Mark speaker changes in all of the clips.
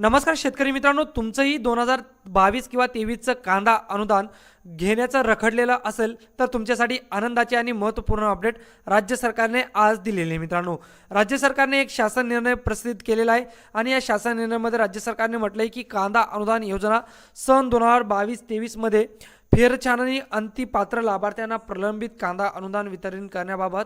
Speaker 1: नमस्कार शेतकरी मित्रांनो तुमचंही दोन हजार बावीस किंवा तेवीसचं कांदा अनुदान घेण्याचं रखडलेलं असेल तर तुमच्यासाठी आनंदाचे आणि महत्त्वपूर्ण अपडेट राज्य सरकारने आज दिलेले आहे मित्रांनो. राज्य सरकारने एक शासन निर्णय प्रसिद्ध केलेला आहे आणि या शासन निर्णयामध्ये राज्य सरकारने म्हटलं आहे की कांदा अनुदान योजना सन दोन हजार बावीस तेवीसमध्ये फेरछाननी अंतिपात्र लाभार्थ्यांना प्रलंबित कांदा अनुदान वितरण करण्याबाबत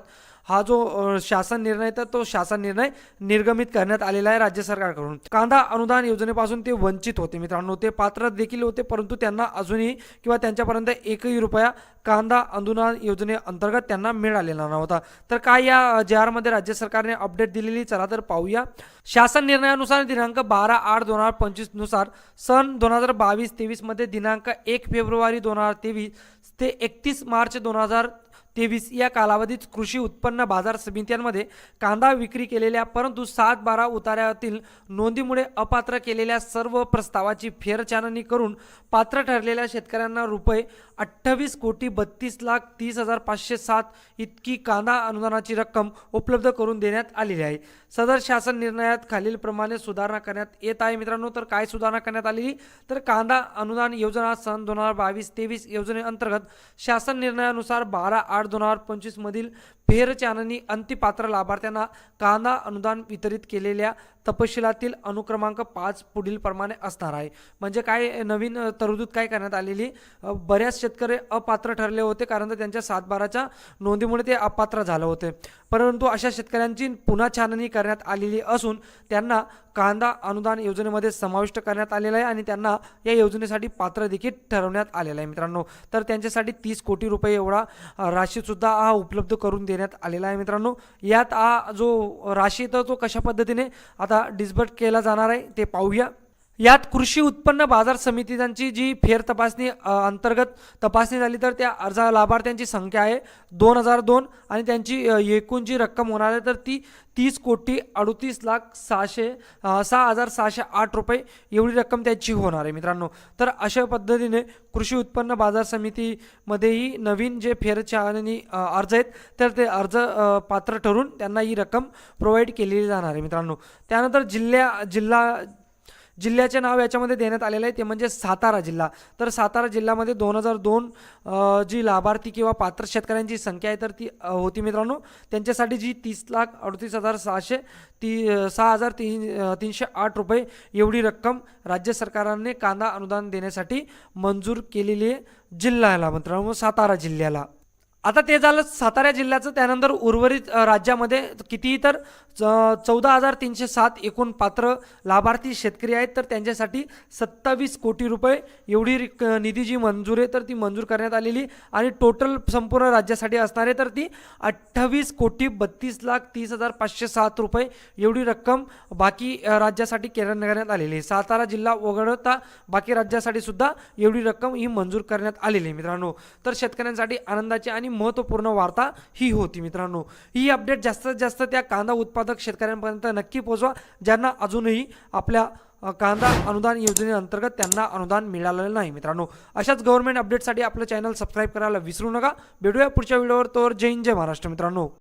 Speaker 1: हा जो शासन निर्णय तर तो शासन निर्णय निर्गमित करण्यात आलेला आहे राज्य सरकारकडून. कांदा अनुदान योजनेपासून ते वंचित होते मित्रांनो. ते पात्र देखील होते परंतु त्यांना अजूनही किंवा त्यांच्यापर्यंत एकही रुपया कांदा अनुदान योजनेअंतर्गत त्यांना मिळालेला नव्हता. तर काय या जे आरमध्ये राज्य सरकारने अपडेट दिलेली चला तर पाहूया. शासन निर्णयानुसार दिनांक बारा आठ दोन हजार पंचवीसनुसार सन दोन हजार बावीस तेवीसमध्ये दिनांक एक फेब्रुवारी दोन हजार तेवीस ते एकतीस मार्च दोन हजार तेवीस या कालावधीत कृषी उत्पन्न बाजार समित्यांमध्ये कांदा विक्री केलेल्या परंतु सात बारा उतार्यातील नोंदीमुळे अपात्र केलेल्या सर्व प्रस्तावाची फेरछाननी करून पात्र ठरलेल्या शेतकऱ्यांना रुपये अठ्ठावीस कोटी बत्तीस लाख तीस हजार पाचशे सात इतकी कांदा अनुदानाची रक्कम उपलब्ध करून देण्यात आलेली आहे. सदर शासन निर्णयात खालीलप्रमाणे सुधारणा करण्यात येत आहे. मित्रांनो तर काय सुधारणा करण्यात आलेली? तर कांदा अनुदान योजना सन दोन हजार बावीस तेवीस योजनेअंतर्गत शासन निर्णयानुसार बारा आठ दोन हजार पंचवीसमधील फेरचाननी अंतिपात्र लाभार्थ्यांना कांदा अनुदान वितरित केलेल्या तपशिलातील अनुक्रमांक पाच पुढील प्रमाणे असणार आहे. म्हणजे काय नवीन तरतूद काय करण्यात आलेली? बऱ्याच शेतकरी अपात्र ठरले होते कारण तर त्यांच्या सातबाराच्या नोंदीमुळे ते अपात्र झालं होते. परंतु अशा शेतकऱ्यांची पुन्हा छाननी करण्यात आलेली असून त्यांना कांदा अनुदान योजनेमध्ये समाविष्ट करण्यात आलेला आहे आणि त्यांना या योजनेसाठी पात्र देखील ठरवण्यात आलेलं आहे मित्रांनो. तर त्यांच्यासाठी तीस कोटी रुपये एवढा राशीसुद्धा हा उपलब्ध करून देण्यात आलेला आहे मित्रांनो. यात हा जो राशी तर तो कशा पद्धतीने आता डिस्बर्ट केला जाणार आहे ते पाहूया. यात कृषी उत्पन्न बाजार समितीची जी फेर तपासणी अंतर्गत तपासणी झाली तर त्या अर्ज लाभार्थ्यांची संख्या आहे दोन हजार दोन आणि त्यांची एकूण जी रक्कम होणार आहे तर ती तीस कोटी अडतीस लाख सहाशे सहा हजार सहाशे आठ रुपये एवढी रक्कम त्याची होणार आहे मित्रांनो. तर अशा पद्धतीने कृषी उत्पन्न बाजार समितीमध्येही नवीन जे फेरछाननी अर्ज आहेत तर ते अर्ज पात्र ठरून त्यांना ही रक्कम प्रोव्हाइड केलेली जाणार आहे मित्रांनो. त्यानंतर जिल्ह्या जिल्हा जिल्ह्याचे नाव याच्यामध्ये देण्यात आलेलं आहे. ते म्हणजे सातारा जिल्हा. तर सातारा जिल्ह्यामध्ये दोन हजार दोन जी लाभार्थी किंवा पात्र शेतकऱ्यांची संख्या आहे तर ती होती मित्रांनो. त्यांच्यासाठी जी तीस लाख अडतीस हजार सहाशे ती सहा हजार तीन तीनशे आठ रुपये एवढी रक्कम राज्य सरकारने कांदा अनुदान देण्यासाठी मंजूर केलेली आहे जिल्ह्याला मित्रांनो सातारा जिल्ह्याला. आता ते झालं सातारा जिल्ह्याचं त्यानंतर उर्वरित राज्यामध्ये कितीही तर चौदा हजार तीनशे सात एकूण पात्र लाभार्थी शेतकरी आहेत. तर त्यांच्यासाठी सत्तावीस कोटी रुपये एवढी रिक- निधी जी मंजूर आहे तर ती मंजूर करण्यात आलेली आणि टोटल संपूर्ण राज्यासाठी असणार आहे. तर ती अठ्ठावीस कोटी बत्तीस लाख तीस हजार पाचशे सात रुपये एवढी रक्कम बाकी राज्यासाठी करण्यात आलेली आहे. सातारा जिल्हा वगळता बाकी राज्यासाठी सुद्धा एवढी रक्कम ही मंजूर करण्यात आलेली आहे मित्रांनो. तर शेतकऱ्यांसाठी आनंदाची आणि महत्त्वपूर्ण वार्ता ही होती मित्रांनो. ही अपडेट जास्तीत जास्त त्या कांदा उत्पादक शेतकऱ्यांपर्यंत नक्की पोहोचवा ज्यांना अजूनही आपल्या कांदा अनुदान योजनेअंतर्गत त्यांना अनुदान मिळालेलं नाही मित्रांनो. अशाच गव्हर्नमेंट अपडेटसाठी आपलं चॅनल सबस्क्राईब करायला विसरू नका. भेटूया पुढच्या व्हिडिओवर तोवर जय हिंद जय महाराष्ट्र मित्रांनो.